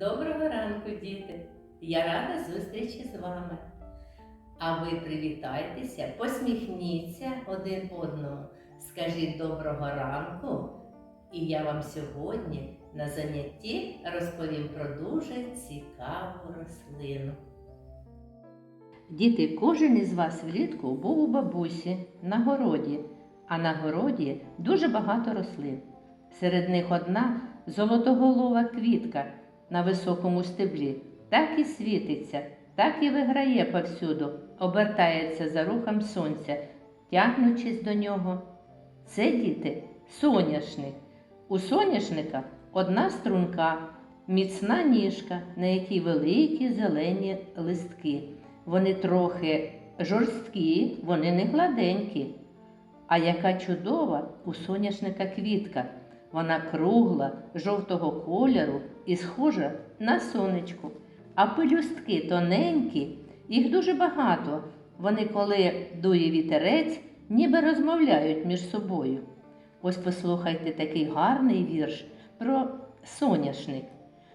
Доброго ранку, діти! Я рада зустрічі з вами. А ви привітайтеся, посміхніться один одному, скажіть доброго ранку, і я вам сьогодні на занятті розповім про дуже цікаву рослину. Діти, кожен із вас влітку був у бабусі на городі, а на городі дуже багато рослин. Серед них одна золотоголова квітка на високому стеблі. Так і світиться, так і виграє повсюду, обертається за рухом сонця, тягнучись до нього. Це діти соняшник. У соняшника одна струнка, міцна ніжка, на якій великі зелені листки. Вони трохи жорсткі, вони не гладенькі. А яка чудова у соняшника квітка. Вона кругла, жовтого кольору і схожа на сонечку. А пелюстки тоненькі, їх дуже багато. Вони, коли дує вітерець, ніби розмовляють між собою. Ось послухайте такий гарний вірш про соняшник.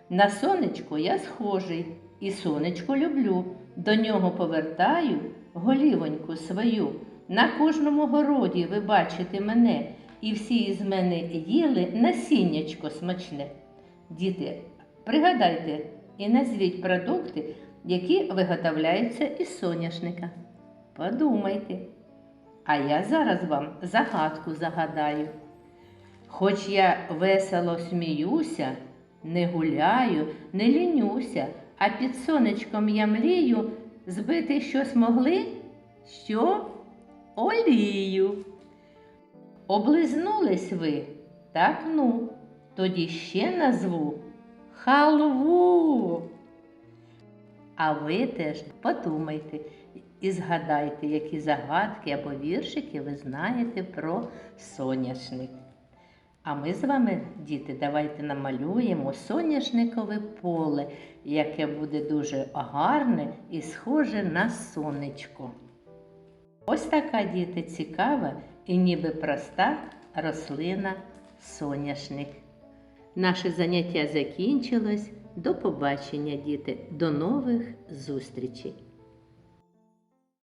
На сонечко я схожий, і сонечко люблю. До нього повертаю голівоньку свою. На кожному городі ви бачите мене, і всі із мене їли насіннячко смачне. Діти, пригадайте і назвіть продукти, які виготовляються із соняшника. Подумайте. А я зараз вам загадку загадаю. Хоч я весело сміюся, не гуляю, не лінюся, а під сонечком я млію, збити щось могли? Що? Олію. Облизнулись ви? Так ну, тоді ще назву халву. А ви теж подумайте і згадайте, які загадки або віршики ви знаєте про соняшник. А ми з вами, діти, давайте намалюємо соняшникове поле, яке буде дуже гарне і схоже на сонечко. Ось така, діти, цікава і ніби проста рослина соняшник. Наше заняття закінчилось. До побачення, діти, до нових зустрічей!